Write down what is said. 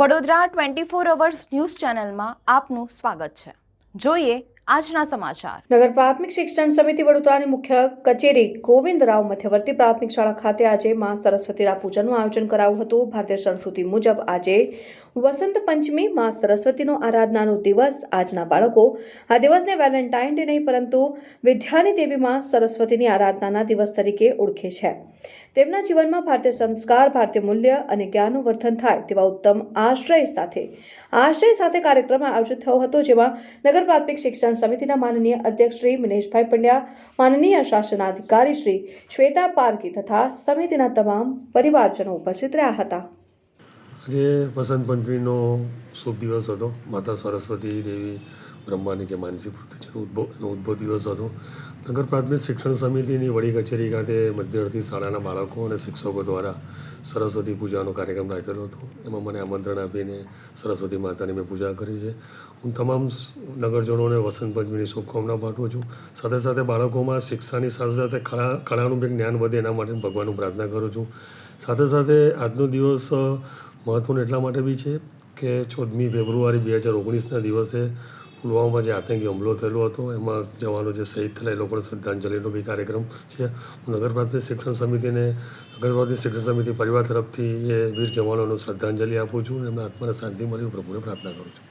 Vadodara twenty four hours news ચેનલમાં આપનું સ્વાગત છે. જોઈએ આજના સમાચાર. નગર પ્રાથમિક શિક્ષણ સમિતિ વડોદરાની મુખ્ય કચેરી ગોવિંદ રાવ મધ્યવર્તી પ્રાથમિક શાળા ખાતે આજે મા સરસ્વતીના પૂજનનું આયોજન કરાયું હતું. ભારતીય સંસ્કૃતિ મુજબ આજે વસંત પંચમી મા સરસ્વતીનો આરાધનાનો દિવસ આજના બાળકો. આ દિવસને વેલેન્ટાઇન ડે નહીં, પરંતુ વિદ્યાની દેવી માં સરસ્વતીની આરાધનાના દિવસ તરીકે ઓળખે છે. તેમના જીવનમાં ભારતીય સંસ્કાર, ભારતીય મૂલ્ય અને જ્ઞાનનું વર્ધન થાય તેવા ઉત્તમ આશ્રય સાથે આશ્રય સાથે કાર્યક્રમ આયોજિત થયો હતો, જેમાં નગર પ્રાથમિક શિક્ષણ સમિતિના માનનીય અધ્યક્ષ શ્રી મિનેશભાઈ પંડ્યા, માનનીય શાસનાધિકારી શ્રી શ્વેતા પારકી તથા સમિતિના તમામ પરિવારજનો ઉપસ્થિત રહ્યા હતા. આજે વસંત પંચમીનો શુભ દિવસ હતો. માતા સરસ્વતી દેવી બ્રહ્માની જે માનસિક છે ઉદ્ભવ ઉદ્ભવ દિવસ હતો. નગર પ્રાથમિક શિક્ષણ સમિતિની વડી કચેરી ખાતે મધ્યવર્તી શાળાના બાળકો અને શિક્ષકો દ્વારા સરસ્વતી પૂજાનો કાર્યક્રમ રાખેલો હતો. એમાં મને આમંત્રણ આપીને સરસ્વતી માતાની મેં પૂજા કરી છે. હું તમામ નગરજનોને વસંત પંચમીની શુભકામના પાઠવું છું. સાથે સાથે બાળકોમાં શિક્ષાની સાથે સાથે કળા, કળાનું બી જ્ઞાન વધે એના માટે ભગવાનનું પ્રાર્થના કરું છું. સાથે સાથે આજનો દિવસ મહત્ત્વનો એટલા માટે બી છે કે ચૌદમી ફેબ્રુઆરી બે હજાર ઓગણીસના દિવસે પુલવામામાં જે આતંકી હુમલો થયેલો હતો, એમાં જવાનો જે શહીદ થયેલા, એ લોકોને શ્રદ્ધાંજલિનો બી કાર્યક્રમ છે. નગર પ્રાથમિક શિક્ષણ સમિતિને નગર શિક્ષણ સમિતિ પરિવાર તરફથી એ વીર જવાનોને શ્રદ્ધાંજલિ આપું છું અને એમના આત્માને શાંતિ મળી પ્રભુને પ્રાર્થના કરું છું.